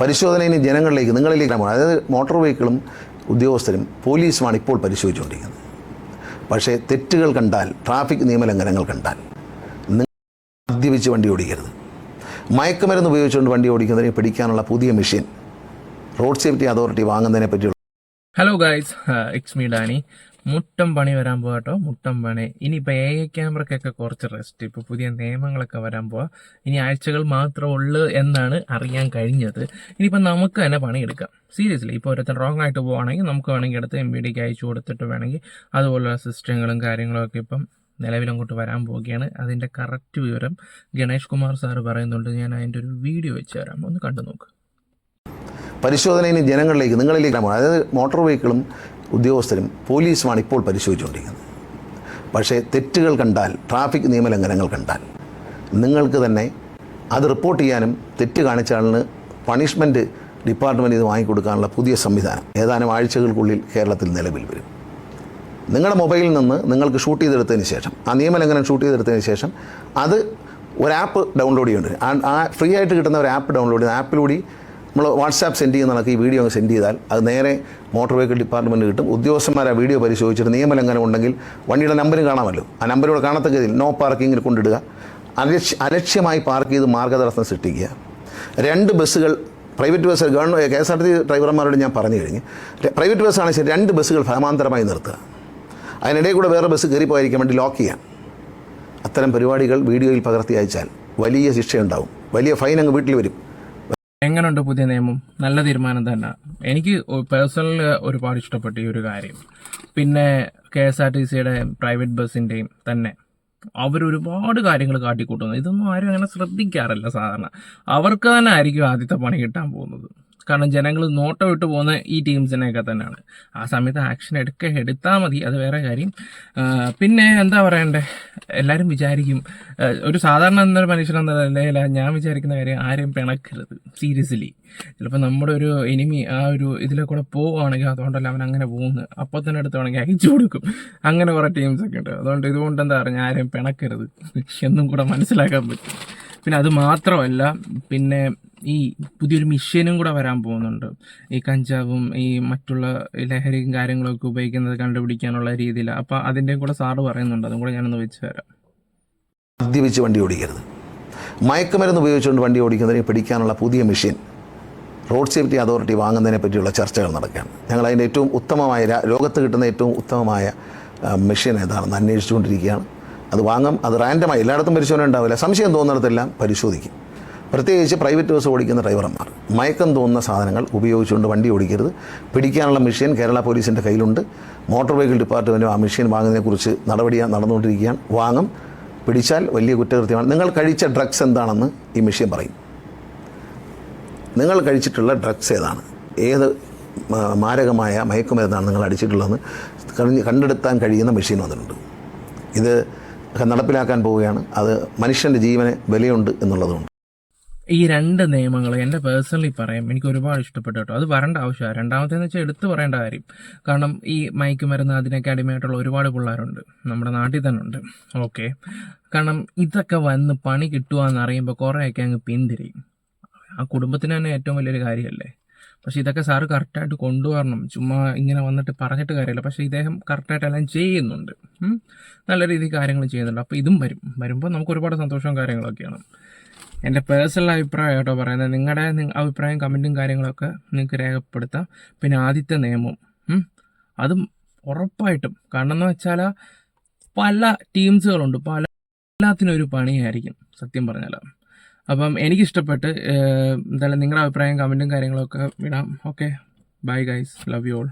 പരിശോധന ഇനി ജനങ്ങളിലേക്ക് നിങ്ങളിലേക്ക് അതായത് മോട്ടോർ വെഹിക്കിളും ഉദ്യോഗസ്ഥരും പോലീസുമാണ് ഇപ്പോൾ പരിശോധിച്ചുകൊണ്ടിരിക്കുന്നത്. പക്ഷേ തെറ്റുകൾ കണ്ടാൽ ട്രാഫിക് നിയമലംഘനങ്ങൾ കണ്ടാൽ നിങ്ങൾ മദ്യപിച്ച് വണ്ടി ഓടിക്കരുത്. മയക്കുമരുന്ന് ഉപയോഗിച്ചുകൊണ്ട് വണ്ടി ഓടിക്കുന്നതിനെ പിടിക്കാനുള്ള പുതിയ മെഷീൻ റോഡ് സേഫ്റ്റി അതോറിറ്റി വാങ്ങുന്നതിനെ പറ്റിയുള്ള hello guys it's me Danny Muttom പണി വരാൻ പോവാ കേട്ടോ മുട്ടം പണി. ഇനിയിപ്പോൾ എ ഐ ക്യാമറയ്ക്കൊക്കെ കുറച്ച് റെസ്റ്റ് ഇപ്പോൾ പുതിയ നിയമങ്ങളൊക്കെ വരാൻ പോവാ. ഇനി ആഴ്ചകൾ മാത്രമേ ഉള്ളൂ എന്നാണ് അറിയാൻ കഴിഞ്ഞത്. ഇനിയിപ്പോൾ നമുക്ക് തന്നെ പണിയെടുക്കാം. സീരിയസ്ലി ഇപ്പോൾ ഒരുത്തൻ റോങ് ആയിട്ട് പോവുകയാണെങ്കിൽ നമുക്ക് വേണമെങ്കിൽ എടുത്ത് എം ബി ഡിക്ക് അയച്ചു കൊടുത്തിട്ട് വേണമെങ്കിൽ അതുപോലുള്ള സിസ്റ്റങ്ങളും കാര്യങ്ങളൊക്കെ ഇപ്പം നിലവിലങ്ങോട്ട് വരാൻ പോവുകയാണ്. അതിന്റെ കറക്റ്റ് വിവരം ഗണേഷ് കുമാർ സാറ് പറയുന്നുണ്ട്. ഞാൻ അതിന്റെ ഒരു വീഡിയോ വെച്ച് തരാം. ഒന്ന് കണ്ടു നോക്ക് പരിശോധന ഇനി ജനങ്ങളിലേക്ക് നിങ്ങളിലേക്ക് അതായത് മോട്ടോർ വെഹിക്കിളും ഉദ്യോഗസ്ഥരും പോലീസുമാണ് ഇപ്പോൾ പരിശോധിച്ചുകൊണ്ടിരിക്കുന്നത്. പക്ഷേ തെറ്റുകൾ കണ്ടാൽ ട്രാഫിക് നിയമലംഘനങ്ങൾ കണ്ടാൽ നിങ്ങൾക്ക് തന്നെ അത് റിപ്പോർട്ട് ചെയ്യാനും തെറ്റ് കാണിച്ച പണിഷ്മെന്റ് ഡിപ്പാർട്ട്മെന്റ് ഇത് വാങ്ങിക്കൊടുക്കാനുള്ള പുതിയ സംവിധാനം ഏതാനും ആഴ്ചകൾക്കുള്ളിൽ കേരളത്തിൽ നിലവിൽ വരും. നിങ്ങളുടെ മൊബൈലിൽ നിന്ന് നിങ്ങൾക്ക് ഷൂട്ട് ചെയ്തെടുത്തതിന് ശേഷം ആ നിയമലംഘനം ഷൂട്ട് ചെയ്തെടുത്തതിന് ശേഷം അത് ഒരു ആപ്പ് ഡൗൺലോഡ് ചെയ്യേണ്ടി ആ- ഫ്രീ ആയിട്ട് കിട്ടുന്ന ഒരു ആപ്പ് ഡൗൺലോഡ് ചെയ്ത് ആപ്പിലൂടെ നമ്മൾ വാട്സാപ്പ് സെൻഡ് ചെയ്യുന്ന കണക്ക് ഈ വീഡിയോ അങ്ങ് സെൻഡ് ചെയ്താൽ അത് നേരെ മോട്ടോർ വെഹിക്കിൾ ഡിപ്പാർട്ട്മെന്റ് കിട്ടും. ഉദ്യോഗസ്ഥന്മാർ ആ വീഡിയോ പരിശോധിച്ചിട്ട് നിയമലംഘനം ഉണ്ടെങ്കിൽ വണ്ടിയുടെ നമ്പരും കാണാമല്ലോ. ആ നമ്പരോട് കാണത്തക്ക രീതിയിൽ നോ പാർക്കിങ്ങിൽ കൊണ്ടിടുക. അലക്ഷ്യ അലക്ഷ്യമായി പാർക്ക് ചെയ്ത് മാർഗതടസ്സം സൃഷ്ടിക്കുക. രണ്ട് ബസ്സുകൾ private bus government K S R T ഡ്രൈവർമാരോട് ഞാൻ പറഞ്ഞു കഴിഞ്ഞ്. പ്രൈവറ്റ് ബസ്സാണെങ്കിൽ ശരി രണ്ട് ബസ്സുകൾ സമാന്തരമായി നിർത്തുക. അതിനിടയിൽ കൂടെ വേറെ ബസ് കയറിപ്പോയിരിക്കാൻ വേണ്ടി ലോക്ക് ചെയ്യാം അത്തരം പരിപാടികൾ വീഡിയോയിൽ പകർത്തി അയച്ചാൽ വലിയ ശിക്ഷയുണ്ടാവും. വലിയ ഫൈൻ അങ്ങ് വീട്ടിൽ വരും. എങ്ങനെയുണ്ട് പുതിയ നിയമം? നല്ല തീരുമാനം തന്നെ. എനിക്ക് പേഴ്സണൽ ഒരുപാട് ഇഷ്ടപ്പെട്ട ഈ ഒരു കാര്യം. പിന്നെ കെ എസ് ആർ ടി സിയുടെ പ്രൈവറ്റ് ബസ്സിന്റെയും തന്നെ. അവരൊരുപാട് കാര്യങ്ങൾ കാട്ടിക്കൂട്ടുന്നു. ഇതൊന്നും ആരും അങ്ങനെ ശ്രദ്ധിക്കാറില്ല സാധാരണ. അവർക്ക് തന്നെ ആയിരിക്കും ആദ്യത്തെ പണി കിട്ടാൻ പോകുന്നത്. കാരണം ജനങ്ങൾ നോട്ടം ഇട്ട് പോകുന്ന ഈ ടീംസിനെയൊക്കെ തന്നെയാണ്. ആ സമയത്ത് ആക്ഷൻ എടുക്ക എടുത്താൽ മതി. അത് വേറെ കാര്യം. പിന്നെ എന്താ പറയണ്ടേ? എല്ലാവരും വിചാരിക്കും ഒരു സാധാരണ എന്നൊരു മനുഷ്യൻ എന്ന ഞാൻ വിചാരിക്കുന്ന കാര്യം ആരെയും പിണക്കരുത്. സീരിയസ്ലി ചിലപ്പോൾ നമ്മുടെ ഒരു എനിമി ആ ഒരു ഇതിലെ കൂടെ പോവുകയാണെങ്കിൽ അതുകൊണ്ടല്ല അവൻ അങ്ങനെ പോകുന്നത്. അപ്പോൾ തന്നെ എടുത്തുവാണെങ്കിൽ അയച്ചു കൊടുക്കും. അങ്ങനെ കുറേ ടീംസൊക്കെ ഉണ്ട്. അതുകൊണ്ട് ഇതുകൊണ്ട് എന്താ പറയുക ആരെയും പിണക്കരുത്. എന്നും കൂടെ മനസ്സിലാക്കാൻ പറ്റും. പിന്നെ അത് മാത്രമല്ല പിന്നെ ഈ പുതിയൊരു മിഷീനും കൂടെ വരാൻ പോകുന്നുണ്ട്. ഈ കഞ്ചാവും ഈ മറ്റുള്ള ലഹരിയും കാര്യങ്ങളൊക്കെ ഉപയോഗിക്കുന്നത് കണ്ടുപിടിക്കാനുള്ള രീതിയിൽ. അപ്പോൾ അതിന്റെയും കൂടെ സാറ് പറയുന്നുണ്ട്. അതും കൂടെ ഞാനൊന്ന് വെച്ച് തരാം. മദ്യപിച്ച് വണ്ടി ഓടിക്കരുത്. മയക്കുമരുന്ന് ഉപയോഗിച്ചുകൊണ്ട് വണ്ടി ഓടിക്കുന്നതിനെ പിടിക്കാനുള്ള പുതിയ മെഷീൻ റോഡ് സേഫ്റ്റി അതോറിറ്റി വാങ്ങുന്നതിനെ പറ്റിയുള്ള ചർച്ചകൾ നടക്കുകയാണ്. ഞങ്ങൾ അതിന്റെ ഏറ്റവും ഉത്തമമായ ലോകത്ത് കിട്ടുന്ന ഏറ്റവും ഉത്തമമായ മെഷീൻ ഏതാണെന്ന് അന്വേഷിച്ചുകൊണ്ടിരിക്കുകയാണ്. അത് വാങ്ങാം. അത് റാൻഡമായി. എല്ലായിടത്തും പരിശോധന ഉണ്ടാവില്ല. സംശയം തോന്നുന്നിടത്തെല്ലാം പരിശോധിക്കും. പ്രത്യേകിച്ച് പ്രൈവറ്റ് ബസ് ഓടിക്കുന്ന ഡ്രൈവർമാർ മയക്കം തോന്നുന്ന സാധനങ്ങൾ ഉപയോഗിച്ചുകൊണ്ട് വണ്ടി ഓടിക്കരുത്. പിടിക്കാനുള്ള മെഷീൻ കേരള പോലീസിന്റെ കയ്യിലുണ്ട്. മോട്ടോർ വെഹിക്കിൾ ഡിപ്പാർട്ട്മെന്റും ആ മെഷീൻ വാങ്ങുന്നതിനെക്കുറിച്ച് നടപടി നടന്നുകൊണ്ടിരിക്കുകയാണ്. വാങ്ങും. പിടിച്ചാൽ വലിയ കുറ്റകൃത്യമാണ്. നിങ്ങൾ കഴിച്ച ഡ്രഗ്സ് എന്താണെന്ന് ഈ മെഷീൻ പറയും. നിങ്ങൾ കഴിച്ചിട്ടുള്ള ഡ്രഗ്സ് ഏതാണ്? ഏത് മാരകമായ മയക്കുമരുന്നാണ് നിങ്ങൾ അടിച്ചിട്ടുള്ളതെന്ന് കണ്ടെടുത്താൻ കഴിയുന്ന മെഷീൻ വന്നിട്ടുണ്ട്. ഇത് നടപ്പിലാക്കാൻ പോവുകയാണ്. അത് മനുഷ്യന്റെ ജീവന് വിലയുണ്ട് എന്നുള്ളതുകൊണ്ട്. ഈ രണ്ട് നിയമങ്ങൾ എന്റെ പേഴ്സണലി പറയാം എനിക്ക് ഒരുപാട് ഇഷ്ടപ്പെട്ടു കേട്ടോ അത് വരേണ്ട ആവശ്യമാണ് രണ്ടാമത്തേന്ന് വെച്ചാൽ എടുത്തു പറയേണ്ട കാര്യം. കാരണം ഈ മയക്കുമരുന്ന് അതിനൊക്കെ അടിമയായിട്ടുള്ള ഒരുപാട് പിള്ളേരുണ്ട്. നമ്മുടെ നാട്ടിൽ തന്നെ ഉണ്ട്. ഓക്കെ കാരണം ഇതൊക്കെ വന്ന് പണി കിട്ടുക എന്ന് അറിയുമ്പോൾ കുറേയൊക്കെ അങ്ങ് പിന്തിരിയും. ആ കുടുംബത്തിന് തന്നെ ഏറ്റവും വലിയൊരു കാര്യമല്ലേ പക്ഷേ ഇതൊക്കെ സാറ് കറക്റ്റായിട്ട് കൊണ്ടുവരണം. ചുമ്മാ ഇങ്ങനെ വന്നിട്ട് പറഞ്ഞിട്ട് കാര്യമില്ല. പക്ഷേ ഇദ്ദേഹം കറക്റ്റായിട്ട് എല്ലാം ചെയ്യുന്നുണ്ട്. നല്ല രീതിയിൽ കാര്യങ്ങൾ ചെയ്യുന്നുണ്ട്. അപ്പോൾ ഇതും വരും. വരുമ്പോൾ നമുക്ക് ഒരുപാട് സന്തോഷവും കാര്യങ്ങളൊക്കെയാണ്. എന്റെ പേഴ്സണൽ അഭിപ്രായം കേട്ടോ പറയുന്നത്. നിങ്ങളുടെ അഭിപ്രായം കമന്റും കാര്യങ്ങളൊക്കെ നിങ്ങൾക്ക് രേഖപ്പെടുത്താം. പിന്നെ ആദ്യത്തെ നിയമം. അതും ഉറപ്പായിട്ടും. കാരണം എന്ന് വെച്ചാൽ പല ടീംസുകളുണ്ട്. പല എല്ലാത്തിനും ഒരു പണിയായിരിക്കും. സത്യം പറഞ്ഞാൽ അപ്പം എനിക്കിഷ്ടപ്പെട്ട് എന്തായാലും നിങ്ങളുടെ അഭിപ്രായം കമന്റും കാര്യങ്ങളൊക്കെ ഇടാം. Okay bye guys love you all